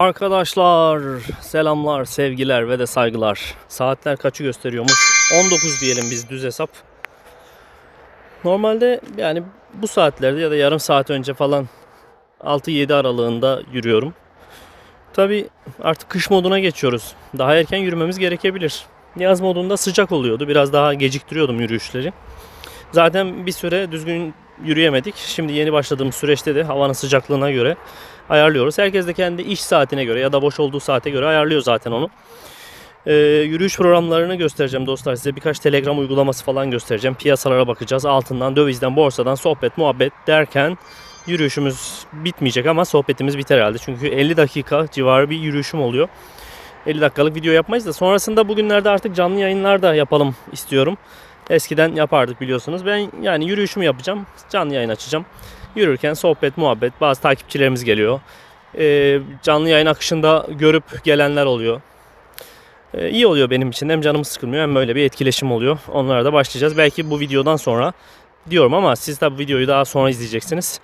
Arkadaşlar selamlar, sevgiler ve de saygılar. Saatler kaçı gösteriyormuş? 19 diyelim biz düz hesap. Normalde yani bu saatlerde ya da yarım saat önce falan 6-7 aralığında yürüyorum. Tabi artık kış moduna geçiyoruz. Daha erken yürümemiz gerekebilir. Yaz modunda sıcak oluyordu. Biraz daha geciktiriyordum yürüyüşleri. Zaten bir süre düzgün yürüyemedik. Şimdi yeni başladığımız süreçte de havanın sıcaklığına göre ayarlıyoruz. Herkes de kendi iş saatine göre ya da boş olduğu saate göre ayarlıyor zaten onu. Ee, yürüyüş programlarını göstereceğim dostlar size. Birkaç Telegram uygulaması falan göstereceğim. Piyasalara bakacağız. Altından, dövizden, borsadan sohbet, muhabbet derken yürüyüşümüz bitmeyecek ama sohbetimiz biter herhalde. Çünkü 50 dakika civarı bir yürüyüşüm oluyor. 50 dakikalık video yapmayız da sonrasında bugünlerde artık canlı yayınlar da yapalım istiyorum. Eskiden yapardık biliyorsunuz. Ben yani yürüyüşümü yapacağım. Canlı yayın açacağım. Yürürken sohbet, muhabbet. Bazı takipçilerimiz geliyor. Ee, canlı yayın akışında görüp gelenler oluyor. Ee, iyi oluyor benim için. Hem canım sıkılmıyor hem böyle bir etkileşim oluyor. Onlara da başlayacağız. Belki bu videodan sonra diyorum ama siz tabi videoyu daha sonra izleyeceksiniz.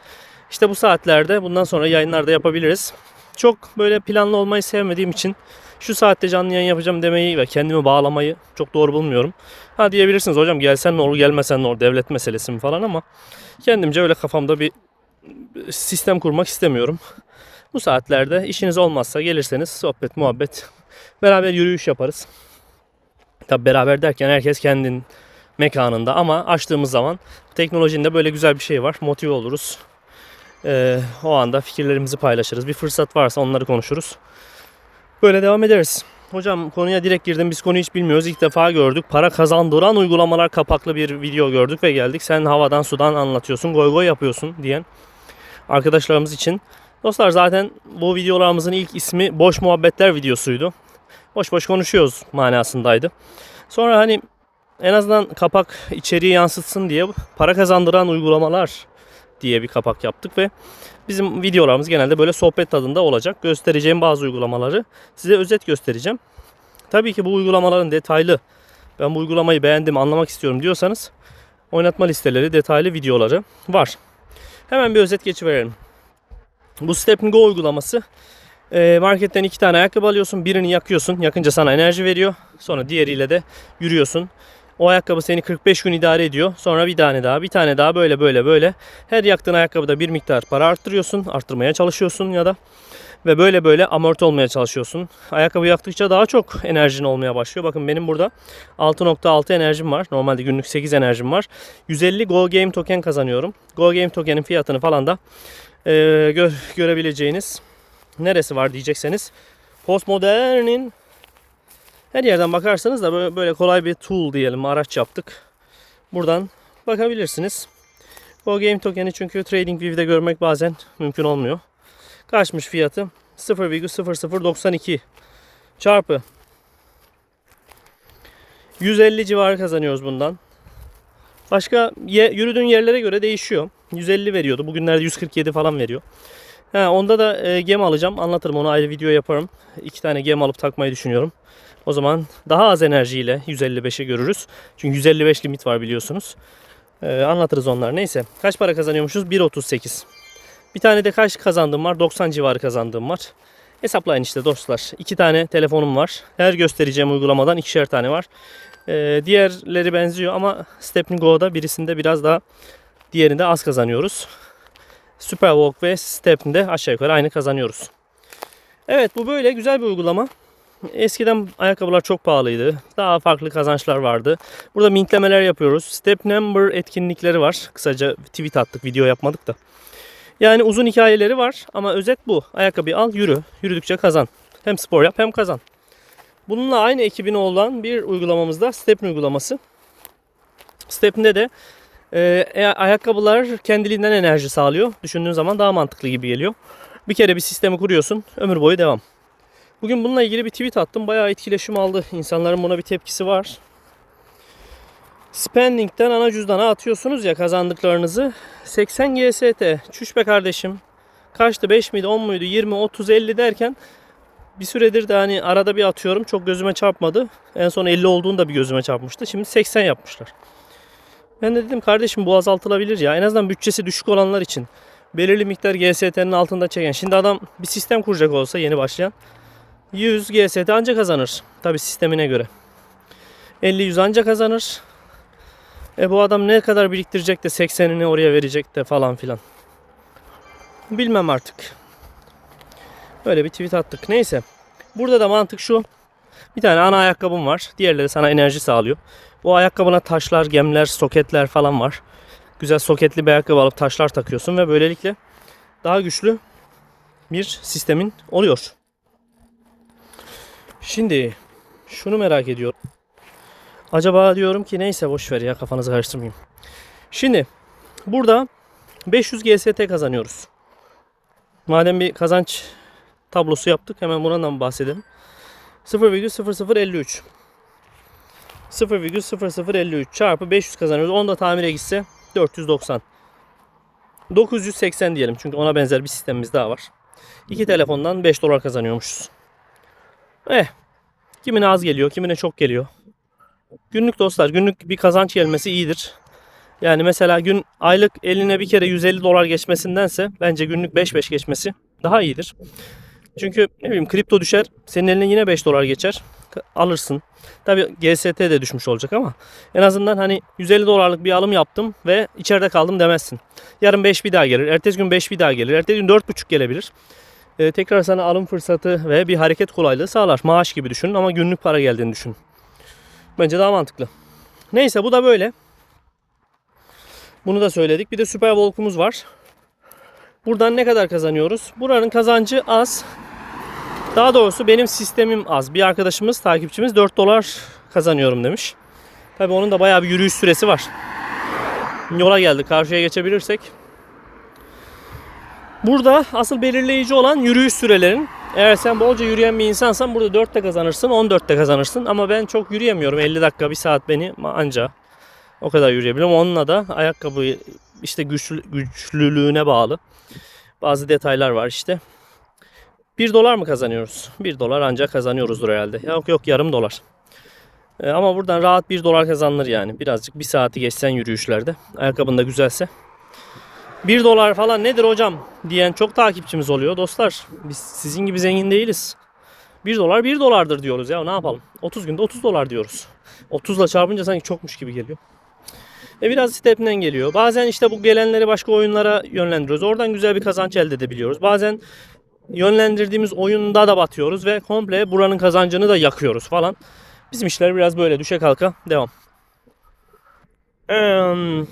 İşte bu saatlerde bundan sonra yayınlarda yapabiliriz. Çok böyle planlı olmayı sevmediğim için şu saatte canlı yayın yapacağım demeyi ve kendimi bağlamayı çok doğru bulmuyorum. Ha diyebilirsiniz hocam gelsen ne olur gelmesen ne olur devlet meselesi mi falan ama kendimce öyle kafamda bir sistem kurmak istemiyorum. Bu saatlerde işiniz olmazsa gelirseniz sohbet muhabbet beraber yürüyüş yaparız. Tabi beraber derken herkes kendin mekanında ama açtığımız zaman teknolojinin de böyle güzel bir şey var. Motive oluruz. Ee, o anda fikirlerimizi paylaşırız. Bir fırsat varsa onları konuşuruz. Böyle devam ederiz. Hocam konuya direkt girdim. Biz konuyu hiç bilmiyoruz. İlk defa gördük. Para kazandıran uygulamalar kapaklı bir video gördük ve geldik. Sen havadan sudan anlatıyorsun. Goy goy yapıyorsun diyen arkadaşlarımız için. Dostlar zaten bu videolarımızın ilk ismi Boş Muhabbetler videosuydu. Boş boş konuşuyoruz manasındaydı. Sonra hani en azından kapak içeriği yansıtsın diye para kazandıran uygulamalar diye bir kapak yaptık ve bizim videolarımız genelde böyle sohbet tadında olacak. Göstereceğim bazı uygulamaları size özet göstereceğim. Tabii ki bu uygulamaların detaylı ben bu uygulamayı beğendim anlamak istiyorum diyorsanız oynatma listeleri detaylı videoları var. Hemen bir özet geçiverelim. Bu Step Go uygulaması e, marketten iki tane ayakkabı alıyorsun. Birini yakıyorsun. Yakınca sana enerji veriyor. Sonra diğeriyle de yürüyorsun. O ayakkabı seni 45 gün idare ediyor. Sonra bir tane daha, bir tane daha böyle böyle böyle. Her yaktığın ayakkabıda bir miktar para arttırıyorsun. Arttırmaya çalışıyorsun ya da ve böyle böyle amorti olmaya çalışıyorsun. Ayakkabı yaktıkça daha çok enerjin olmaya başlıyor. Bakın benim burada 6.6 enerjim var. Normalde günlük 8 enerjim var. 150 Go Game token kazanıyorum. Go Game tokenin fiyatını falan da e, gö- görebileceğiniz neresi var diyecekseniz Postmodern'in her yerden bakarsanız da böyle, kolay bir tool diyelim araç yaptık. Buradan bakabilirsiniz. Go Game tokeni çünkü TradingView'de görmek bazen mümkün olmuyor. Kaçmış fiyatı? 0,0092 çarpı 150 civarı kazanıyoruz bundan. Başka yürüdüğün yerlere göre değişiyor. 150 veriyordu. Bugünlerde 147 falan veriyor. Ha, onda da e, gem alacağım. Anlatırım onu ayrı video yaparım. İki tane gem alıp takmayı düşünüyorum. O zaman daha az enerjiyle 155'i görürüz. Çünkü 155 limit var biliyorsunuz. E, anlatırız onları. Neyse. Kaç para kazanıyormuşuz? 1.38. Bir tane de kaç kazandığım var? 90 civarı kazandığım var. Hesaplayın işte dostlar. İki tane telefonum var. Her göstereceğim uygulamadan ikişer tane var. Ee, diğerleri benziyor ama Stepn Go'da birisinde biraz daha diğerinde az kazanıyoruz. Superwalk ve Stepn'de aşağı yukarı aynı kazanıyoruz. Evet bu böyle güzel bir uygulama. Eskiden ayakkabılar çok pahalıydı. Daha farklı kazançlar vardı. Burada mintlemeler yapıyoruz. Step number etkinlikleri var. Kısaca tweet attık, video yapmadık da. Yani uzun hikayeleri var ama özet bu. Ayakkabıyı al, yürü. Yürüdükçe kazan. Hem spor yap hem kazan. Bununla aynı ekibine olan bir uygulamamız da Stepn uygulaması. Stepn'de de e, ayakkabılar kendiliğinden enerji sağlıyor. Düşündüğün zaman daha mantıklı gibi geliyor. Bir kere bir sistemi kuruyorsun, ömür boyu devam. Bugün bununla ilgili bir tweet attım. Bayağı etkileşim aldı. İnsanların buna bir tepkisi var. Spending'den ana cüzdana atıyorsunuz ya kazandıklarınızı. 80 GST. Çüş be kardeşim. Kaçtı? 5 miydi? 10 muydu? 20, 30, 50 derken bir süredir de hani arada bir atıyorum. Çok gözüme çarpmadı. En son 50 olduğunda bir gözüme çarpmıştı. Şimdi 80 yapmışlar. Ben de dedim kardeşim bu azaltılabilir ya. En azından bütçesi düşük olanlar için. belirli miktar GST'nin altında çeken. Şimdi adam bir sistem kuracak olsa yeni başlayan 100 GST anca kazanır. Tabi sistemine göre. 50-100 anca kazanır. E bu adam ne kadar biriktirecek de 80'ini oraya verecek de falan filan. Bilmem artık. Böyle bir tweet attık. Neyse. Burada da mantık şu. Bir tane ana ayakkabım var. Diğerleri sana enerji sağlıyor. Bu ayakkabına taşlar, gemler, soketler falan var. Güzel soketli bir ayakkabı alıp taşlar takıyorsun ve böylelikle daha güçlü bir sistemin oluyor. Şimdi şunu merak ediyorum. Acaba diyorum ki neyse boş ver ya kafanızı karıştırmayayım. Şimdi burada 500 GST kazanıyoruz. Madem bir kazanç tablosu yaptık hemen bundan bahsedelim. 0,0053 0,0053 çarpı 500 kazanıyoruz. Onu da tamire gitse 490. 980 diyelim çünkü ona benzer bir sistemimiz daha var. İki telefondan 5 dolar kazanıyormuşuz. Eh. Kimine az geliyor, kimine çok geliyor. Günlük dostlar, günlük bir kazanç gelmesi iyidir. Yani mesela gün aylık eline bir kere 150 dolar geçmesindense bence günlük 5-5 geçmesi daha iyidir. Çünkü ne bileyim kripto düşer, senin eline yine 5 dolar geçer. Alırsın. Tabi GST de düşmüş olacak ama en azından hani 150 dolarlık bir alım yaptım ve içeride kaldım demezsin. Yarın 5 bir daha gelir, ertesi gün 5 bir daha gelir, ertesi gün 4,5 gelebilir. Ee, tekrar sana alım fırsatı ve bir hareket kolaylığı sağlar. Maaş gibi düşün ama günlük para geldiğini düşün. Bence daha mantıklı. Neyse bu da böyle. Bunu da söyledik. Bir de Super Volk'umuz var. Buradan ne kadar kazanıyoruz? Buranın kazancı az. Daha doğrusu benim sistemim az. Bir arkadaşımız, takipçimiz 4 dolar kazanıyorum demiş. Tabi onun da bayağı bir yürüyüş süresi var. Yola geldik. Karşıya geçebilirsek. Burada asıl belirleyici olan yürüyüş sürelerin. Eğer sen bolca yürüyen bir insansan burada 4'te kazanırsın, 14'te kazanırsın. Ama ben çok yürüyemiyorum. 50 dakika, 1 saat beni anca o kadar yürüyebilirim. Onunla da ayakkabı işte güçlü, güçlülüğüne bağlı. Bazı detaylar var işte. 1 dolar mı kazanıyoruz? 1 dolar ancak kazanıyoruzdur herhalde. Yok yok yarım dolar. Ee, ama buradan rahat 1 dolar kazanılır yani. Birazcık bir saati geçsen yürüyüşlerde. Ayakkabın da güzelse. 1 dolar falan nedir hocam diyen çok takipçimiz oluyor. Dostlar biz sizin gibi zengin değiliz. 1 dolar 1 dolardır diyoruz ya ne yapalım. 30 günde 30 dolar diyoruz. 30 ile çarpınca sanki çokmuş gibi geliyor. E biraz step'den geliyor. Bazen işte bu gelenleri başka oyunlara yönlendiriyoruz. Oradan güzel bir kazanç elde edebiliyoruz. Bazen yönlendirdiğimiz oyunda da batıyoruz ve komple buranın kazancını da yakıyoruz falan. Bizim işler biraz böyle düşe kalka devam. Eee,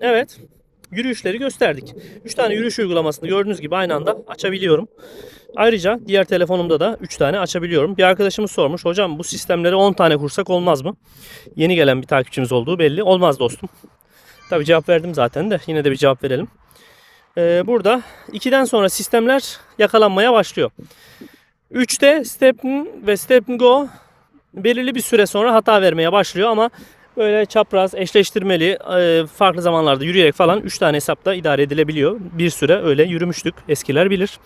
Evet. Yürüyüşleri gösterdik. 3 tane yürüyüş uygulamasını gördüğünüz gibi aynı anda açabiliyorum. Ayrıca diğer telefonumda da 3 tane açabiliyorum. Bir arkadaşımız sormuş. Hocam bu sistemleri 10 tane kursak olmaz mı? Yeni gelen bir takipçimiz olduğu belli. Olmaz dostum. Tabi cevap verdim zaten de yine de bir cevap verelim. Ee, burada 2'den sonra sistemler yakalanmaya başlıyor. 3'te Step ve Step Go belirli bir süre sonra hata vermeye başlıyor ama böyle çapraz, eşleştirmeli, e, farklı zamanlarda yürüyerek falan 3 tane hesapta idare edilebiliyor. Bir süre öyle yürümüştük. Eskiler bilir.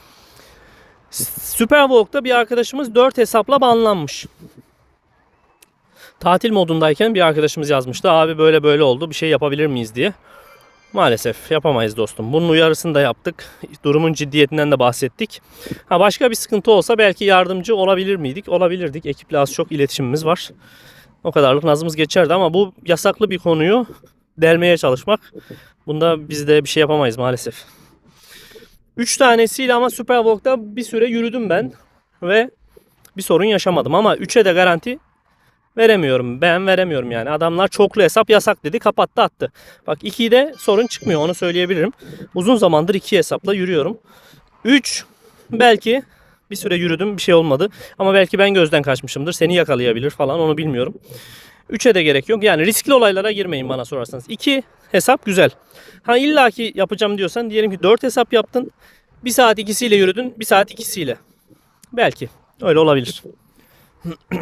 Superwalk'ta bir arkadaşımız 4 hesapla banlanmış. Tatil modundayken bir arkadaşımız yazmıştı. Abi böyle böyle oldu bir şey yapabilir miyiz diye. Maalesef yapamayız dostum. Bunun uyarısını da yaptık. Durumun ciddiyetinden de bahsettik. Ha başka bir sıkıntı olsa belki yardımcı olabilir miydik? Olabilirdik. Ekiple az çok iletişimimiz var. O kadarlık nazımız geçerdi ama bu yasaklı bir konuyu delmeye çalışmak. Bunda biz de bir şey yapamayız maalesef. 3 tanesiyle ama Superwalk'ta bir süre yürüdüm ben ve bir sorun yaşamadım ama 3'e de garanti veremiyorum. Ben veremiyorum yani. Adamlar çoklu hesap yasak dedi kapattı attı. Bak 2'yi de sorun çıkmıyor onu söyleyebilirim. Uzun zamandır 2 hesapla yürüyorum. 3 belki bir süre yürüdüm bir şey olmadı. Ama belki ben gözden kaçmışımdır. Seni yakalayabilir falan onu bilmiyorum. 3'e de gerek yok. Yani riskli olaylara girmeyin bana sorarsanız. 2 hesap güzel. Ha illaki yapacağım diyorsan diyelim ki 4 hesap yaptın. Bir saat ikisiyle yürüdün. Bir saat ikisiyle. Belki. Öyle olabilir.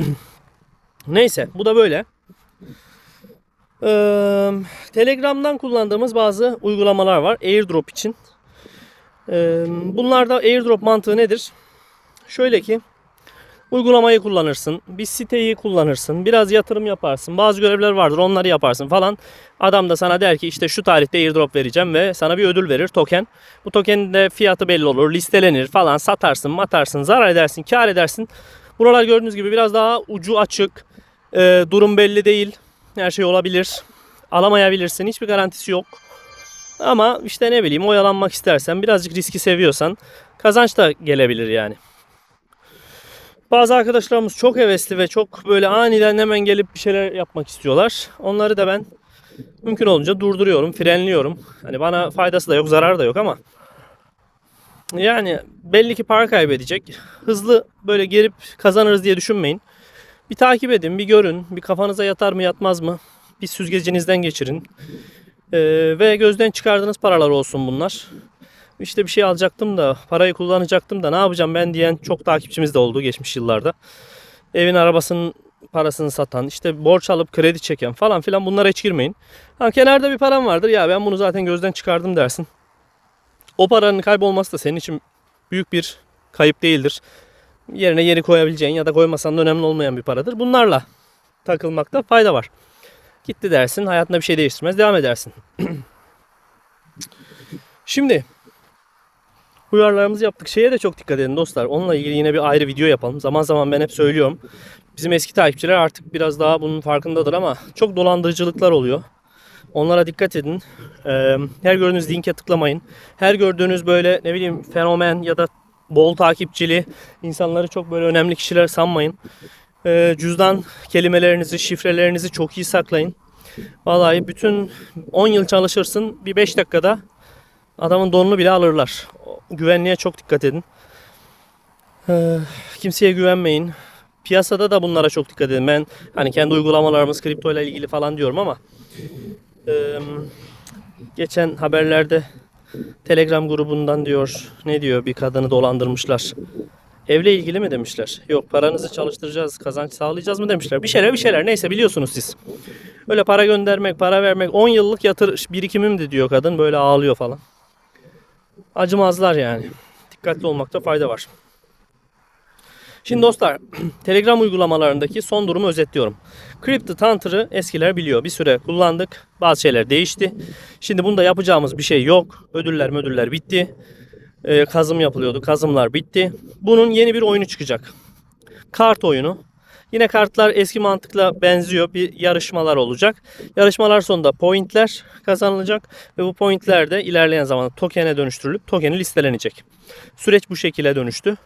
Neyse bu da böyle. Ee, Telegram'dan kullandığımız bazı uygulamalar var. AirDrop için. Ee, bunlarda AirDrop mantığı nedir? Şöyle ki Uygulamayı kullanırsın, bir siteyi kullanırsın, biraz yatırım yaparsın, bazı görevler vardır onları yaparsın falan. Adam da sana der ki işte şu tarihte airdrop vereceğim ve sana bir ödül verir token. Bu tokenin de fiyatı belli olur, listelenir falan satarsın, matarsın, zarar edersin, kar edersin. Buralar gördüğünüz gibi biraz daha ucu açık, e, durum belli değil, her şey olabilir. Alamayabilirsin, hiçbir garantisi yok. Ama işte ne bileyim oyalanmak istersen, birazcık riski seviyorsan kazanç da gelebilir yani. Bazı arkadaşlarımız çok hevesli ve çok böyle aniden hemen gelip bir şeyler yapmak istiyorlar. Onları da ben mümkün olunca durduruyorum, frenliyorum. Hani bana faydası da yok, zararı da yok ama yani belli ki para kaybedecek. Hızlı böyle gelip kazanırız diye düşünmeyin. Bir takip edin, bir görün. Bir kafanıza yatar mı yatmaz mı? Bir süzgecinizden geçirin. Ee, ve gözden çıkardığınız paralar olsun bunlar. İşte bir şey alacaktım da parayı kullanacaktım da ne yapacağım ben diyen çok takipçimiz de oldu geçmiş yıllarda. Evin arabasının parasını satan, işte borç alıp kredi çeken falan filan bunlara hiç girmeyin. Ha, kenarda bir param vardır ya ben bunu zaten gözden çıkardım dersin. O paranın kaybolması da senin için büyük bir kayıp değildir. Yerine yeni koyabileceğin ya da koymasan da önemli olmayan bir paradır. Bunlarla takılmakta fayda var. Gitti dersin, hayatında bir şey değiştirmez, devam edersin. Şimdi uyarılarımızı yaptık. Şeye de çok dikkat edin dostlar. Onunla ilgili yine bir ayrı video yapalım. Zaman zaman ben hep söylüyorum. Bizim eski takipçiler artık biraz daha bunun farkındadır ama çok dolandırıcılıklar oluyor. Onlara dikkat edin. Ee, her gördüğünüz linke tıklamayın. Her gördüğünüz böyle ne bileyim fenomen ya da bol takipçili insanları çok böyle önemli kişiler sanmayın. Ee, cüzdan kelimelerinizi, şifrelerinizi çok iyi saklayın. Vallahi bütün 10 yıl çalışırsın bir 5 dakikada adamın donunu bile alırlar. Güvenliğe çok dikkat edin. Ee, kimseye güvenmeyin. Piyasada da bunlara çok dikkat edin. Ben hani kendi uygulamalarımız kripto ile ilgili falan diyorum ama e, geçen haberlerde Telegram grubundan diyor ne diyor bir kadını dolandırmışlar. Evle ilgili mi demişler? Yok paranızı çalıştıracağız, kazanç sağlayacağız mı demişler. Bir şeyler bir şeyler neyse biliyorsunuz siz. Öyle para göndermek, para vermek 10 yıllık yatır birikimimdi diyor kadın böyle ağlıyor falan. Acımazlar yani. Dikkatli olmakta fayda var. Şimdi dostlar Telegram uygulamalarındaki son durumu özetliyorum. CryptoTanter'ı eskiler biliyor. Bir süre kullandık. Bazı şeyler değişti. Şimdi bunda yapacağımız bir şey yok. Ödüller ödüller bitti. Ee, kazım yapılıyordu. Kazımlar bitti. Bunun yeni bir oyunu çıkacak. Kart oyunu. Yine kartlar eski mantıkla benziyor. Bir yarışmalar olacak. Yarışmalar sonunda pointler kazanılacak ve bu pointler de ilerleyen zamanda token'e dönüştürülüp tokeni listelenecek. Süreç bu şekilde dönüştü.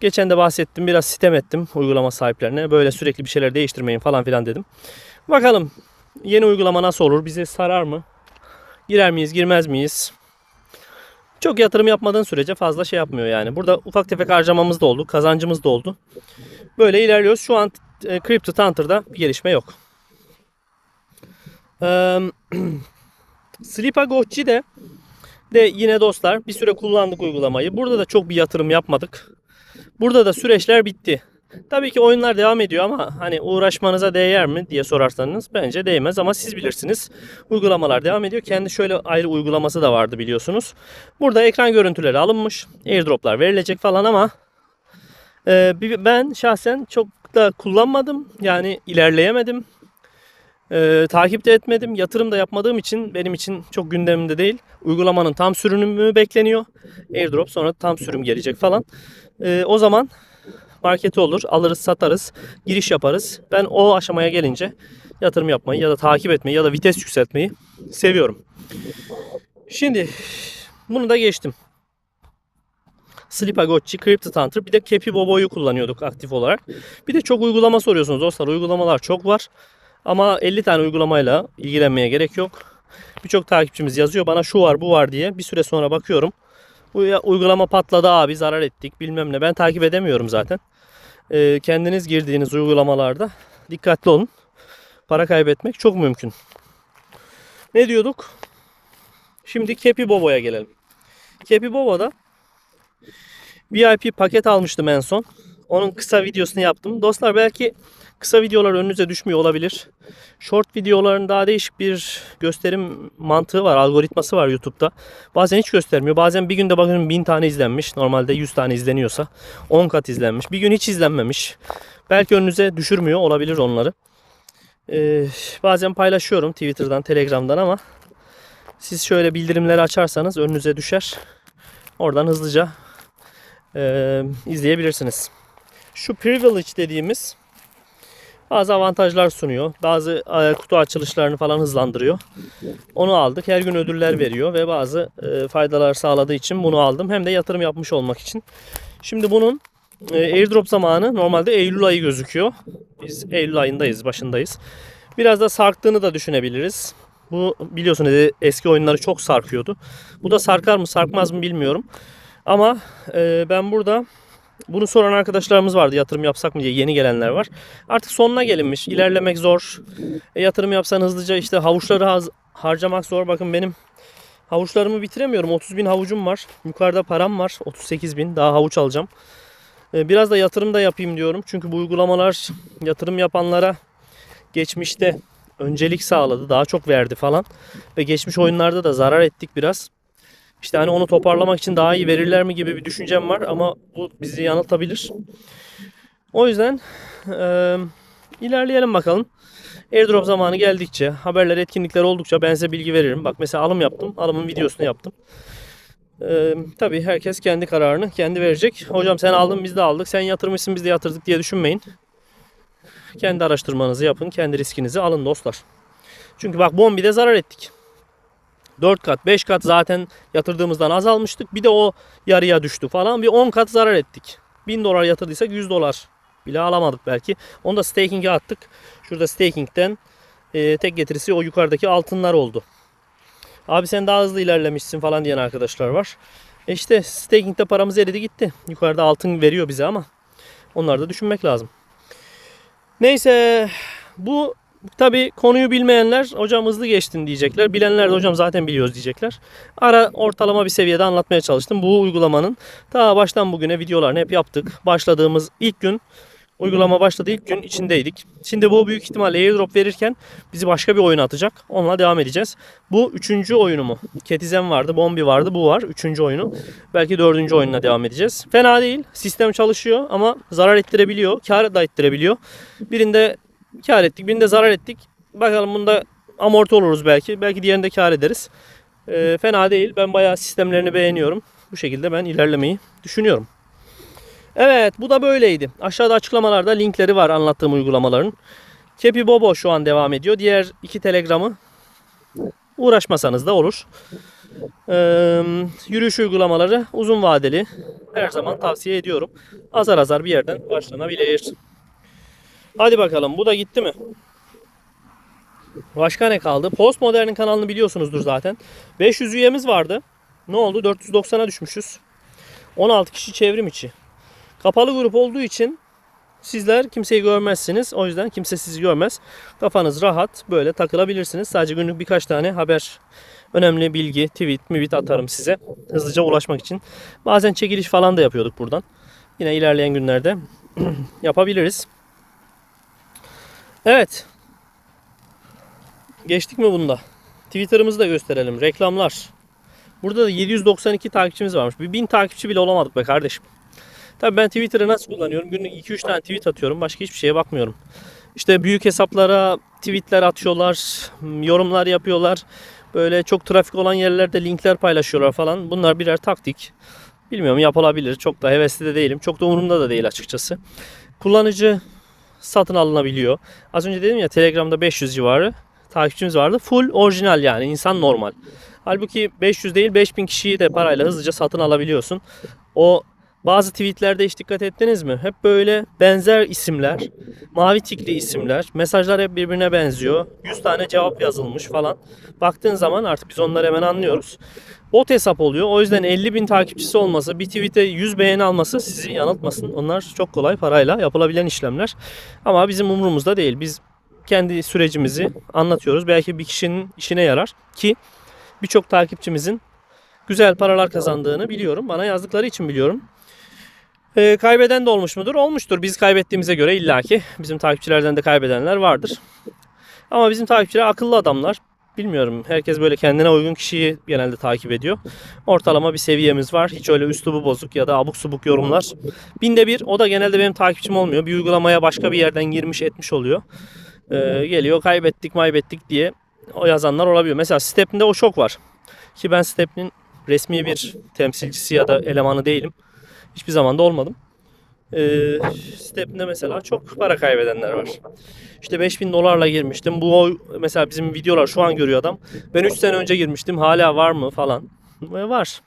Geçen de bahsettim biraz sitem ettim uygulama sahiplerine. Böyle sürekli bir şeyler değiştirmeyin falan filan dedim. Bakalım yeni uygulama nasıl olur? Bizi sarar mı? Girer miyiz girmez miyiz? Çok yatırım yapmadığın sürece fazla şey yapmıyor yani. Burada ufak tefek harcamamız da oldu. Kazancımız da oldu. Böyle ilerliyoruz. Şu an e, Crypto Tanter'da bir gelişme yok. Ee, Slipagochi de de yine dostlar bir süre kullandık uygulamayı. Burada da çok bir yatırım yapmadık. Burada da süreçler bitti. Tabii ki oyunlar devam ediyor ama hani uğraşmanıza değer mi diye sorarsanız bence değmez ama siz bilirsiniz. Uygulamalar devam ediyor. Kendi şöyle ayrı uygulaması da vardı biliyorsunuz. Burada ekran görüntüleri alınmış. Airdroplar verilecek falan ama e, ben şahsen çok da kullanmadım. Yani ilerleyemedim. E, takip de etmedim. Yatırım da yapmadığım için benim için çok gündemimde değil. Uygulamanın tam sürümü bekleniyor. Airdrop sonra tam sürüm gelecek falan. E, o zaman marketi olur. Alırız satarız. Giriş yaparız. Ben o aşamaya gelince yatırım yapmayı ya da takip etmeyi ya da vites yükseltmeyi seviyorum. Şimdi bunu da geçtim. Slipagotchi, CryptoTanter bir de Kepi Bobo'yu kullanıyorduk aktif olarak. Bir de çok uygulama soruyorsunuz dostlar. Uygulamalar çok var. Ama 50 tane uygulamayla ilgilenmeye gerek yok. Birçok takipçimiz yazıyor bana şu var bu var diye. Bir süre sonra bakıyorum. Uygulama patladı abi zarar ettik bilmem ne. Ben takip edemiyorum zaten. Ee, kendiniz girdiğiniz uygulamalarda dikkatli olun. Para kaybetmek çok mümkün. Ne diyorduk? Şimdi Kepi Bobo'ya gelelim. Kepi Bobo'da VIP paket almıştım en son. Onun kısa videosunu yaptım. Dostlar belki kısa videolar önünüze düşmüyor olabilir. Short videoların daha değişik bir gösterim mantığı var, algoritması var YouTube'da. Bazen hiç göstermiyor. Bazen bir günde bakın 1000 tane izlenmiş. Normalde 100 tane izleniyorsa 10 kat izlenmiş. Bir gün hiç izlenmemiş. Belki önünüze düşürmüyor olabilir onları. Ee, bazen paylaşıyorum Twitter'dan, Telegram'dan ama siz şöyle bildirimleri açarsanız önünüze düşer. Oradan hızlıca e, izleyebilirsiniz. Şu privilege dediğimiz bazı avantajlar sunuyor. Bazı e, kutu açılışlarını falan hızlandırıyor. Onu aldık. Her gün ödüller veriyor ve bazı e, faydalar sağladığı için bunu aldım. Hem de yatırım yapmış olmak için. Şimdi bunun e, airdrop zamanı normalde Eylül ayı gözüküyor. Biz Eylül ayındayız, başındayız. Biraz da sarktığını da düşünebiliriz. Bu biliyorsunuz eski oyunları çok sarkıyordu. Bu da sarkar mı sarkmaz mı bilmiyorum. Ama ben burada bunu soran arkadaşlarımız vardı yatırım yapsak mı diye yeni gelenler var. Artık sonuna gelinmiş. İlerlemek zor. E, yatırım yapsan hızlıca işte havuçları haz- harcamak zor. Bakın benim havuçlarımı bitiremiyorum. 30 bin havucum var. Yukarıda param var. 38 bin. Daha havuç alacağım. E, biraz da yatırım da yapayım diyorum. Çünkü bu uygulamalar yatırım yapanlara geçmişte öncelik sağladı. Daha çok verdi falan. Ve geçmiş oyunlarda da zarar ettik biraz. İşte hani onu toparlamak için daha iyi verirler mi gibi bir düşüncem var ama bu bizi yanıltabilir. O yüzden eee, ilerleyelim bakalım. Airdrop zamanı geldikçe, haberler, etkinlikler oldukça ben size bilgi veririm. Bak mesela alım yaptım. Alımın videosunu yaptım. Eee tabii herkes kendi kararını kendi verecek. Hocam sen aldın biz de aldık. Sen yatırmışsın biz de yatırdık diye düşünmeyin. Kendi araştırmanızı yapın. Kendi riskinizi alın dostlar. Çünkü bak Bombi'de zarar ettik. 4 kat 5 kat zaten yatırdığımızdan azalmıştık. Bir de o yarıya düştü falan. Bir 10 kat zarar ettik. 1000 dolar yatırdıysak 100 dolar bile alamadık belki. Onu da staking'e attık. Şurada staking'den e, tek getirisi o yukarıdaki altınlar oldu. Abi sen daha hızlı ilerlemişsin falan diyen arkadaşlar var. E işte staking'de paramız eridi gitti. Yukarıda altın veriyor bize ama onları da düşünmek lazım. Neyse bu tabi konuyu bilmeyenler hocam hızlı geçtin diyecekler. Bilenler de hocam zaten biliyoruz diyecekler. Ara ortalama bir seviyede anlatmaya çalıştım. Bu uygulamanın ta baştan bugüne videolarını hep yaptık. Başladığımız ilk gün uygulama başladığı ilk gün içindeydik. Şimdi bu büyük ihtimalle airdrop verirken bizi başka bir oyuna atacak. Onunla devam edeceğiz. Bu üçüncü oyunu mu? Ketizen vardı, Bombi vardı, bu var. Üçüncü oyunu. Belki dördüncü oyununa devam edeceğiz. Fena değil. Sistem çalışıyor ama zarar ettirebiliyor. Kar da ettirebiliyor. Birinde kar ettik, birinde zarar ettik. Bakalım bunda amorti oluruz belki. Belki diğerinde kar ederiz. Ee, fena değil. Ben bayağı sistemlerini beğeniyorum. Bu şekilde ben ilerlemeyi düşünüyorum. Evet bu da böyleydi. Aşağıda açıklamalarda linkleri var anlattığım uygulamaların. Kepi Bobo şu an devam ediyor. Diğer iki telegramı uğraşmasanız da olur. Ee, yürüyüş uygulamaları uzun vadeli. Her zaman tavsiye ediyorum. Azar azar bir yerden başlanabilir. Hadi bakalım bu da gitti mi? Başka ne kaldı? Postmodern'in kanalını biliyorsunuzdur zaten. 500 üyemiz vardı. Ne oldu? 490'a düşmüşüz. 16 kişi çevrim içi. Kapalı grup olduğu için sizler kimseyi görmezsiniz. O yüzden kimse sizi görmez. Kafanız rahat böyle takılabilirsiniz. Sadece günlük birkaç tane haber, önemli bilgi, tweet, mivit atarım size. Hızlıca ulaşmak için. Bazen çekiliş falan da yapıyorduk buradan. Yine ilerleyen günlerde yapabiliriz. Evet. Geçtik mi bunda? Twitter'ımızı da gösterelim. Reklamlar. Burada da 792 takipçimiz varmış. Bir 1000 takipçi bile olamadık be kardeşim. Tabii ben Twitter'ı nasıl kullanıyorum? Günlük 2-3 tane tweet atıyorum. Başka hiçbir şeye bakmıyorum. İşte büyük hesaplara tweetler atıyorlar, yorumlar yapıyorlar. Böyle çok trafik olan yerlerde linkler paylaşıyorlar falan. Bunlar birer taktik. Bilmiyorum yapılabilir. Çok da hevesli de değilim. Çok da umurumda da değil açıkçası. Kullanıcı satın alınabiliyor. Az önce dedim ya Telegram'da 500 civarı takipçimiz vardı. Full orijinal yani insan normal. Halbuki 500 değil 5000 kişiyi de parayla hızlıca satın alabiliyorsun. O bazı tweetlerde hiç dikkat ettiniz mi? Hep böyle benzer isimler, mavi tikli isimler, mesajlar hep birbirine benziyor. 100 tane cevap yazılmış falan. Baktığın zaman artık biz onları hemen anlıyoruz. Bot hesap oluyor. O yüzden 50 bin takipçisi olması, bir tweete 100 beğeni alması sizi yanıltmasın. Onlar çok kolay parayla yapılabilen işlemler. Ama bizim umurumuzda değil. Biz kendi sürecimizi anlatıyoruz. Belki bir kişinin işine yarar ki birçok takipçimizin güzel paralar kazandığını biliyorum. Bana yazdıkları için biliyorum. Ee, kaybeden de olmuş mudur? Olmuştur. Biz kaybettiğimize göre illaki bizim takipçilerden de kaybedenler vardır. Ama bizim takipçiler akıllı adamlar. Bilmiyorum. Herkes böyle kendine uygun kişiyi genelde takip ediyor. Ortalama bir seviyemiz var. Hiç öyle üslubu bozuk ya da abuk subuk yorumlar. Binde bir. O da genelde benim takipçim olmuyor. Bir uygulamaya başka bir yerden girmiş etmiş oluyor. Ee, geliyor kaybettik maybettik diye o yazanlar olabiliyor. Mesela Step'inde o çok var. Ki ben Step'in resmi bir temsilcisi ya da elemanı değilim. Hiçbir zaman da olmadım. Ee, Step'inde mesela çok para kaybedenler var. İşte 5000 dolarla girmiştim. Bu mesela bizim videolar şu an görüyor adam. Ben 3 sene önce girmiştim. Hala var mı falan. Ve var.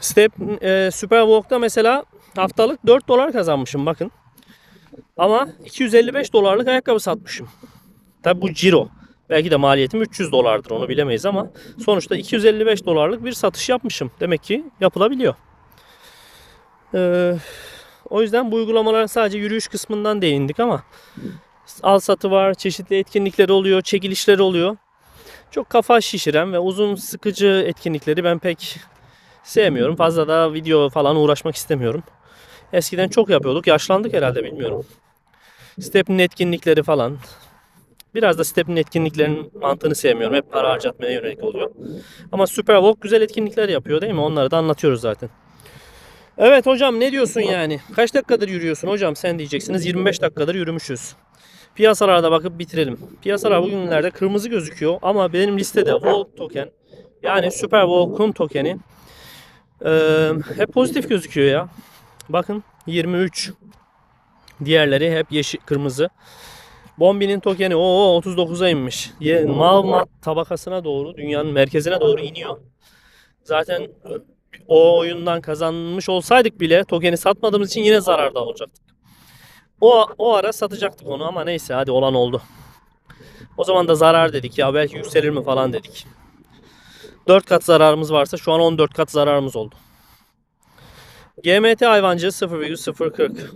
Step e, Super mesela haftalık 4 dolar kazanmışım bakın. Ama 255 dolarlık ayakkabı satmışım. Tabi bu ciro. Belki de maliyetim 300 dolardır onu bilemeyiz ama sonuçta 255 dolarlık bir satış yapmışım. Demek ki yapılabiliyor. Ee, o yüzden bu uygulamaların sadece yürüyüş kısmından değindik ama al satı var, çeşitli etkinlikleri oluyor, çekilişleri oluyor. Çok kafa şişiren ve uzun sıkıcı etkinlikleri ben pek sevmiyorum. Fazla da video falan uğraşmak istemiyorum. Eskiden çok yapıyorduk. Yaşlandık herhalde bilmiyorum. Step'in etkinlikleri falan. Biraz da Step'in etkinliklerinin mantığını sevmiyorum. Hep para harcatmaya yönelik oluyor. Ama Superwalk güzel etkinlikler yapıyor değil mi? Onları da anlatıyoruz zaten. Evet hocam ne diyorsun yani? Kaç dakikadır yürüyorsun hocam sen diyeceksiniz. 25 dakikadır yürümüşüz. Piyasalarda bakıp bitirelim. Piyasalar bugünlerde kırmızı gözüküyor ama benim listede Walk token yani Superwalk'un tokeni eee, hep pozitif gözüküyor ya. Bakın 23. Diğerleri hep yeşil kırmızı. Bombinin tokeni o 39'a inmiş. Malmat tabakasına doğru dünyanın merkezine doğru iniyor. Zaten o oyundan kazanmış olsaydık bile tokeni satmadığımız için yine zararda olacaktık. O, o ara satacaktık onu ama neyse hadi olan oldu. O zaman da zarar dedik ya belki yükselir mi falan dedik. 4 kat zararımız varsa şu an 14 kat zararımız oldu. GMT hayvancı 0,040.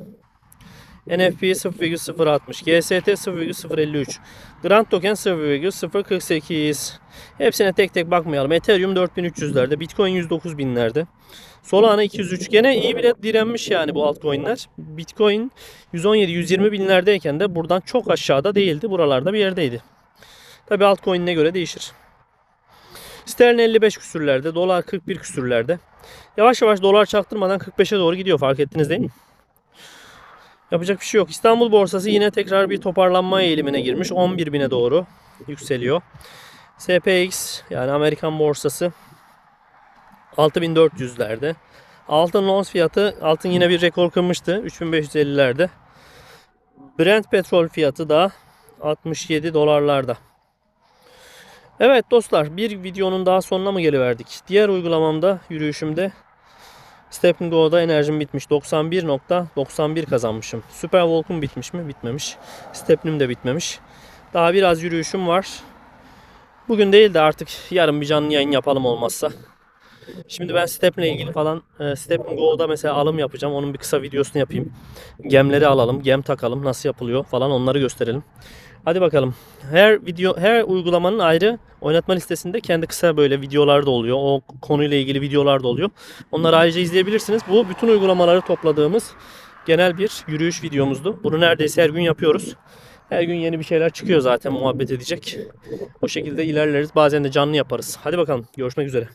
NFP 0,060. GST 0,053. Grand Token 0,048. Hepsine tek tek bakmayalım. Ethereum 4300'lerde. Bitcoin 109.000'lerde. Solana 203. Gene iyi bile direnmiş yani bu altcoin'ler. Bitcoin 117-120 binlerdeyken de buradan çok aşağıda değildi. Buralarda bir yerdeydi. Tabi altcoin'ine göre değişir. Sterlin 55 küsürlerde. Dolar 41 küsürlerde. Yavaş yavaş dolar çaktırmadan 45'e doğru gidiyor fark ettiniz değil mi? Yapacak bir şey yok. İstanbul borsası yine tekrar bir toparlanma eğilimine girmiş. 11 bine doğru yükseliyor. SPX yani Amerikan borsası 6400'lerde. Altın ons fiyatı altın yine bir rekor kırmıştı 3550'lerde. Brent petrol fiyatı da 67 dolarlarda. Evet dostlar bir videonun daha sonuna mı geliverdik? Diğer uygulamamda yürüyüşümde Step Go'da enerjim bitmiş. 91.91 kazanmışım. Super Walk'um bitmiş mi? Bitmemiş. Step'nim de bitmemiş. Daha biraz yürüyüşüm var. Bugün değil de artık yarın bir canlı yayın yapalım olmazsa. Şimdi ben Step'le ilgili falan e, Step Go'da mesela alım yapacağım. Onun bir kısa videosunu yapayım. Gemleri alalım, gem takalım, nasıl yapılıyor falan onları gösterelim. Hadi bakalım. Her video, her uygulamanın ayrı oynatma listesinde kendi kısa böyle videolar da oluyor. O konuyla ilgili videolar da oluyor. Onları ayrıca izleyebilirsiniz. Bu bütün uygulamaları topladığımız genel bir yürüyüş videomuzdu. Bunu neredeyse her gün yapıyoruz. Her gün yeni bir şeyler çıkıyor zaten muhabbet edecek. O şekilde ilerleriz. Bazen de canlı yaparız. Hadi bakalım. Görüşmek üzere.